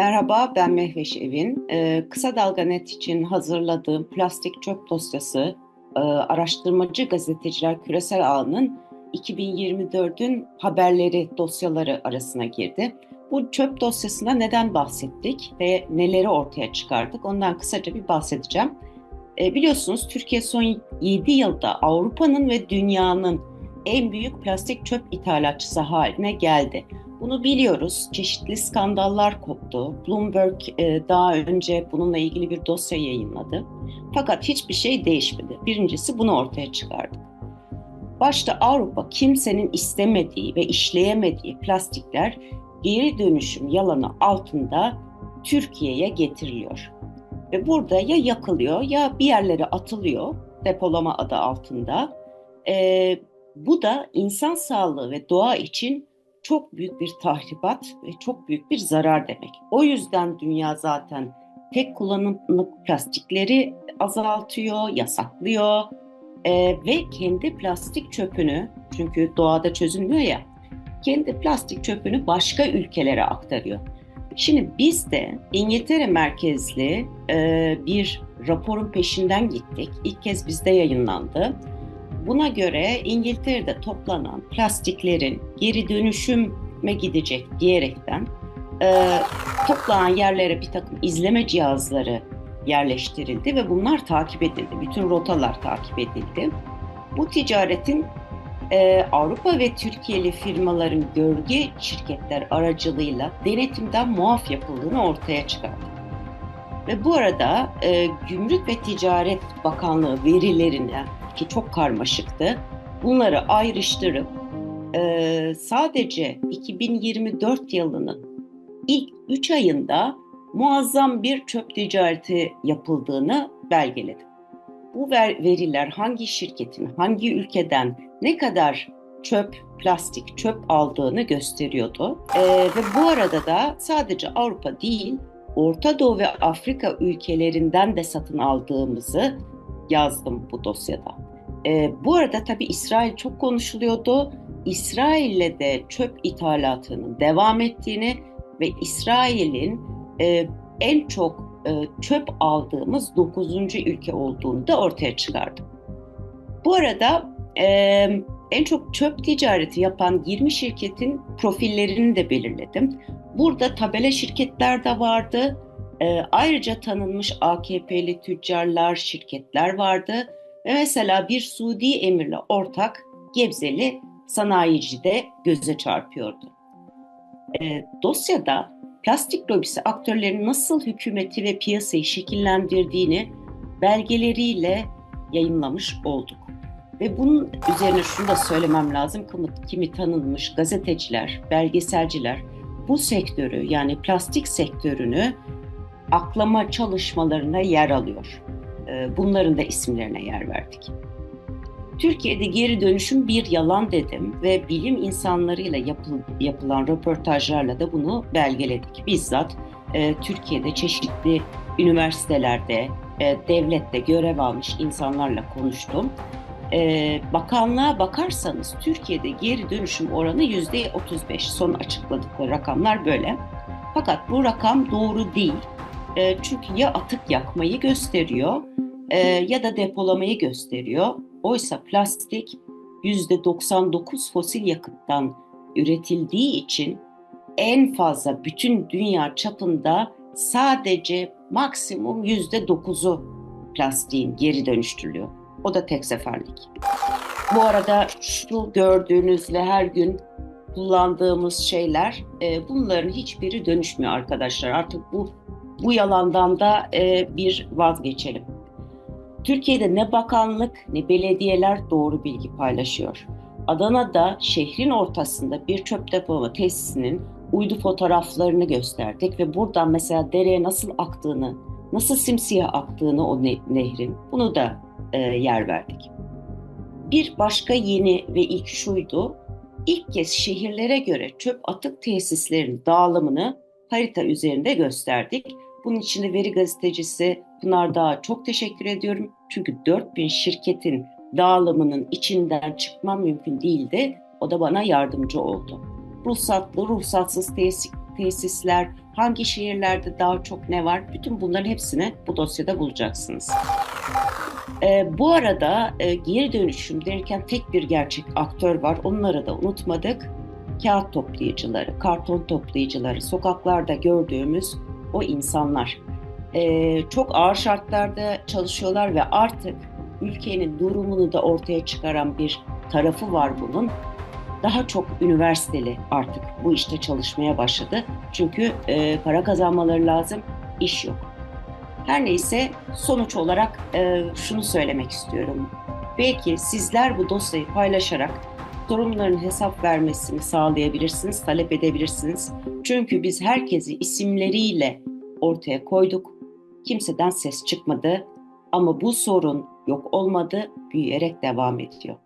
Merhaba, ben Mehveş Evin. Ee, Kısa Dalga Net için hazırladığım plastik çöp dosyası e, Araştırmacı Gazeteciler Küresel Ağı'nın 2024'ün haberleri dosyaları arasına girdi. Bu çöp dosyasında neden bahsettik ve neleri ortaya çıkardık ondan kısaca bir bahsedeceğim. E, biliyorsunuz Türkiye son 7 yılda Avrupa'nın ve dünyanın en büyük plastik çöp ithalatçısı haline geldi. Bunu biliyoruz. Çeşitli skandallar koptu. Bloomberg e, daha önce bununla ilgili bir dosya yayınladı. Fakat hiçbir şey değişmedi. Birincisi bunu ortaya çıkardık. Başta Avrupa kimsenin istemediği ve işleyemediği plastikler geri dönüşüm yalanı altında Türkiye'ye getiriliyor. Ve burada ya yakılıyor ya bir yerlere atılıyor depolama adı altında. E, bu da insan sağlığı ve doğa için çok büyük bir tahribat ve çok büyük bir zarar demek. O yüzden dünya zaten tek kullanımlık plastikleri azaltıyor, yasaklıyor e, ve kendi plastik çöpünü çünkü doğada çözülmüyor ya kendi plastik çöpünü başka ülkelere aktarıyor. Şimdi biz de İngiltere merkezli e, bir raporun peşinden gittik. İlk kez bizde yayınlandı Buna göre İngiltere'de toplanan plastiklerin geri dönüşüme gidecek diyerekten e, toplanan yerlere bir takım izleme cihazları yerleştirildi ve bunlar takip edildi. Bütün rotalar takip edildi. Bu ticaretin e, Avrupa ve Türkiye'li firmaların gölge şirketler aracılığıyla denetimden muaf yapıldığını ortaya çıkardı. Ve bu arada e, Gümrük ve Ticaret Bakanlığı verilerine ki çok karmaşıktı. Bunları ayrıştırıp e, sadece 2024 yılının ilk 3 ayında muazzam bir çöp ticareti yapıldığını belgeledim. Bu ver, veriler hangi şirketin, hangi ülkeden ne kadar çöp, plastik çöp aldığını gösteriyordu. E, ve bu arada da sadece Avrupa değil, Orta Doğu ve Afrika ülkelerinden de satın aldığımızı yazdım bu dosyada. E, bu arada tabii İsrail çok konuşuluyordu. İsrail'le de çöp ithalatının devam ettiğini ve İsrail'in e, en çok e, çöp aldığımız 9. ülke olduğunu da ortaya çıkardı. Bu arada e, en çok çöp ticareti yapan 20 şirketin profillerini de belirledim. Burada tabela şirketler de vardı. E, ayrıca tanınmış AKP'li tüccarlar, şirketler vardı ve mesela bir Suudi emirle ortak Gebzeli sanayici de göze çarpıyordu. E, dosyada plastik lobisi aktörlerin nasıl hükümeti ve piyasayı şekillendirdiğini belgeleriyle yayınlamış olduk. Ve bunun üzerine şunu da söylemem lazım. Kimi, tanınmış gazeteciler, belgeselciler bu sektörü yani plastik sektörünü aklama çalışmalarına yer alıyor. Ee, bunların da isimlerine yer verdik. Türkiye'de geri dönüşüm bir yalan dedim ve bilim insanlarıyla yapıl, yapılan röportajlarla da bunu belgeledik. Bizzat e, Türkiye'de çeşitli üniversitelerde, e, devlette görev almış insanlarla konuştum. E, bakanlığa bakarsanız Türkiye'de geri dönüşüm oranı yüzde 35. Son açıkladıkları rakamlar böyle. Fakat bu rakam doğru değil. E, çünkü ya atık yakmayı gösteriyor e, ya da depolamayı gösteriyor. Oysa plastik %99 fosil yakıttan üretildiği için en fazla bütün dünya çapında sadece maksimum %9'u plastiğin geri dönüştürülüyor. O da tek seferlik. Bu arada şu gördüğünüzle her gün kullandığımız şeyler e, bunların hiçbiri dönüşmüyor arkadaşlar. Artık bu bu yalandan da e, bir vazgeçelim. Türkiye'de ne bakanlık ne belediyeler doğru bilgi paylaşıyor. Adana'da şehrin ortasında bir çöp depolama tesisinin uydu fotoğraflarını gösterdik ve buradan mesela dereye nasıl aktığını, nasıl simsiyah aktığını o ne- nehrin bunu da e, yer verdik. Bir başka yeni ve ilk şuydu, ilk kez şehirlere göre çöp atık tesislerin dağılımını harita üzerinde gösterdik. Bunun için de veri gazetecisi Pınar Dağ'a çok teşekkür ediyorum. Çünkü 4000 şirketin dağılımının içinden çıkmam mümkün değildi. O da bana yardımcı oldu. Ruhsatlı, ruhsatsız tesis, tesisler, hangi şehirlerde daha çok ne var, bütün bunların hepsini bu dosyada bulacaksınız. E, bu arada e, geri dönüşüm derken tek bir gerçek aktör var. Onları da unutmadık. Kağıt toplayıcıları, karton toplayıcıları, sokaklarda gördüğümüz o insanlar. E, çok ağır şartlarda çalışıyorlar ve artık ülkenin durumunu da ortaya çıkaran bir tarafı var bunun. Daha çok üniversiteli artık bu işte çalışmaya başladı. Çünkü e, para kazanmaları lazım, iş yok. Her neyse sonuç olarak e, şunu söylemek istiyorum. Belki sizler bu dosyayı paylaşarak sorunların hesap vermesini sağlayabilirsiniz, talep edebilirsiniz. Çünkü biz herkesi isimleriyle ortaya koyduk. Kimseden ses çıkmadı ama bu sorun yok olmadı, büyüyerek devam ediyor.